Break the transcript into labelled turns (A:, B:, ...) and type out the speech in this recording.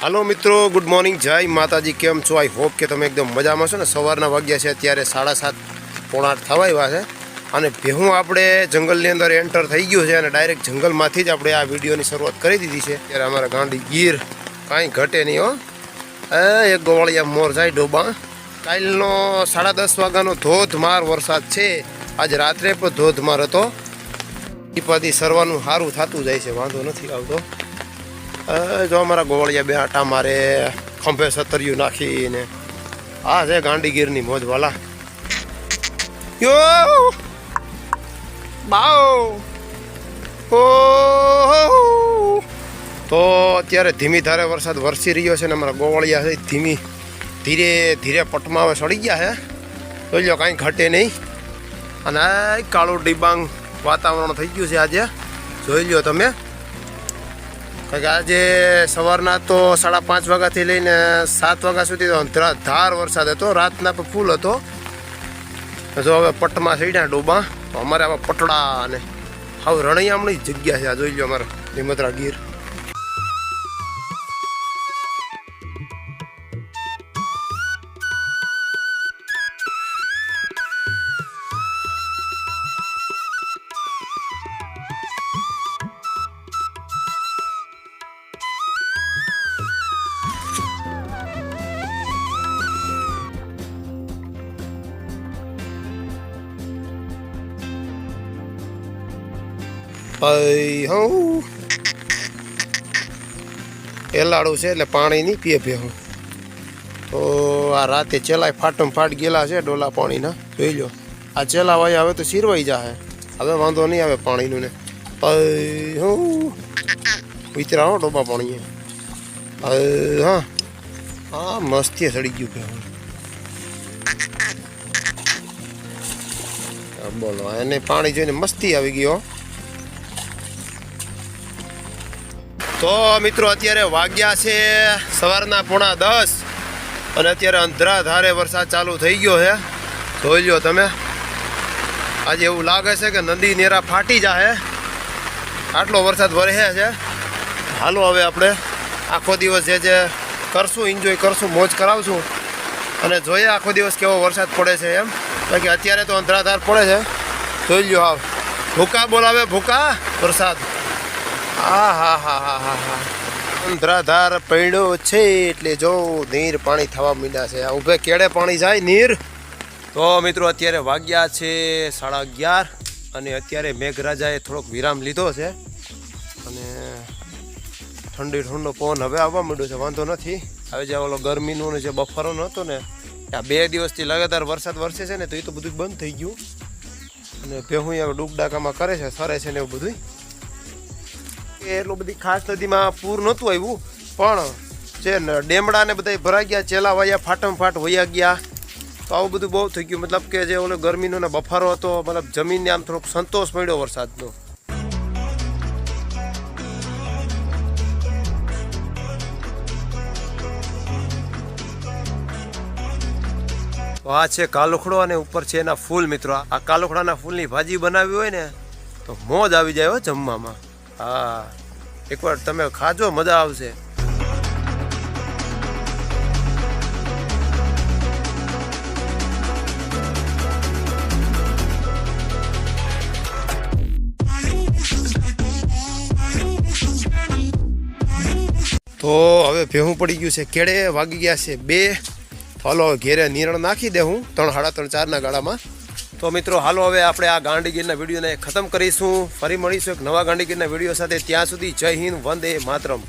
A: હાલો મિત્રો good morning જય માતાજી, કેમ છો? આઈ હોપ કે તમે એકદમ મજામાં છો ને? સવારના વાગ્યા છે અત્યારે સાડા સાત પોણા આઠ થવા આવ્યા છે. અને ભેહું આપણે જંગલની અંદર એન્ટર થઈ ગયું છે અને ડાયરેક્ટ જંગલમાંથી જ આપણે આ વિડીયોની શરૂઆત કરી દીધી છે. ત્યારે અમારા ગાંડી ગીર કાંઈ ઘટે નહીં, હો. એ, એક ગોવાળિયા મોર જાય ડોબા. કાલનો સાડા દસ વાગ્યાનો ધોધમાર વરસાદ છે. આજે રાત્રે પણ ધોધમાર હતો. દીપાથી સરવાનું સારું થતું જાય છે, વાંધો નથી આવતો. જો અમારા ગોવાળિયા બે આટા મારે ખંભે સતરિયું નાખીને. આ છે ગાંડીગીરની મોજ, વાલા. યો! બાવ ઓ! તો અત્યારે ધીમી ધારે વરસાદ વરસી રહ્યો છે ને અમારા ગોવાળિયા છે, ધીમી, ધીરે ધીરે પટમાં હવે સડી ગયા છે. જોઈ લો, કાંઈ ઘટે નહીં. અને કાળું ડિબાંગ વાતાવરણ થઈ ગયું છે આજે. જોઈ લો તમે. કે આજે સવારના તો સાડા પાંચ વાગ્યાથી લઈને સાત વાગ્યા સુધી તો અંધરા- ધાર વરસાદ હતો. રાતના પણ ફૂલ હતો. જો હવે પટમાં ચડ્યા ડોબા. અમારે આવા પટડા અને હવે રણિયામણી જગ્યા છે. આ જોઈ લો અમારા લીમત્રા ગીર. ભાઈ, હું. એલાડું છે એટલે પાણી નહીં પીએ પીએ હું. તો આ રાતે ચેલાય ફાટમ ફાટ ગયેલા છે ડોલા પાણીના. જોઈ લો. આ ચેલા વાય હવે તો સિરવાઈ જાય હવે વાંધો નહીં આવે પાણીનું ને. હઈ હું. વિતરા હો ડોબા પાણી હા. હા મસ્તી સડી ગયું ભાઈ બોલો, એને પાણી જોઈને મસ્તી આવી ગયો તો મિત્રો, અત્યારે વાગ્યા છે સવારના પોણા દસ અને અત્યારે અંધરાધારે વરસાદ ચાલુ થઈ ગયો છે. જોઈ લો તમે. આજે એવું લાગે છે કે નદી નેરા ફાટી જાહે. આટલો વરસાદ વરસે છે. હાલો હવે આપણે આખો દિવસ જે જે કરશું એન્જોય કરશું, મોજ કરાવશું અને જોઈએ આખો દિવસ કેવો વરસાદ પડે છે એમ. બાકી અત્યારે તો અંધરાધાર પડે છે. જોઈ લો આવ ભૂકા બોલાવે ભૂકા વરસાદ. હા હા હા હા હા હા અંધરાધાર પડ્યો છે એટલે જો નીર પાણી થવા મીડા છે. ઊભે કેડે પાણી જાય નીર? તો મિત્રો અત્યારે વાગ્યા છે સાડા અગિયાર અને અત્યારે મેઘરાજાએ થોડોક વિરામ લીધો છે. અને ઠંડી ઠંડો પવન હવે આવવા માંડ્યો છે, વાંધો નથી. હવે જે ઓલો ગરમીનો ને જે બફારો નહોતો ને આ બે દિવસથી લગાતાર વરસાદ વરસે છે ને, તો એ તો બધું બંધ થઈ ગયું. અને ભેહું ડૂબડાકામાં કરે છે, સરે છે ને એવું બધું કે એટલું બધી ખાસ નદીમાં પૂર નહોતું આવ્યું, પણ જે ડેમડા ને બધા ભરાઈ ગયા ચેલા વાયા ફાટમ ફાટ વયા ગયા. તો આવું બધું બહુ થઈ ગયું. મતલબ કે જે ઓલો ગરમીનો ને બફારો હતો, મતલબ જમીનને આમ થોડોક સંતોષ મળ્યો વરસાદનો. આ છે કાલુખડો અને ઉપર છે એના ફૂલ મિત્રો. આ કાલુખડાના ફૂલની ભાજી બનાવી હોય ને, તો મોજ આવી જાય હો જમવામાં. હા. એકવાર તમે ખાજો, મજા આવશે. તો હવે ભેહું પડી ગયું છે. કેડે વાગી ગયા છે બે. હાલો ઘેરે નિરણ નાખી દે હું. ત્રણ, સાડા ત્રણ, ચારના ગાળામાં. તો મિત્રો, હાલો હવે આપણે આ ગાંડીગીરના વિડીયોને ખતમ કરીશું. ફરી મળીશું એક નવા ગાંડીગીરના વીડિયો સાથે. ત્યાં સુધી જય હિન્દ, વંદે માતરમ.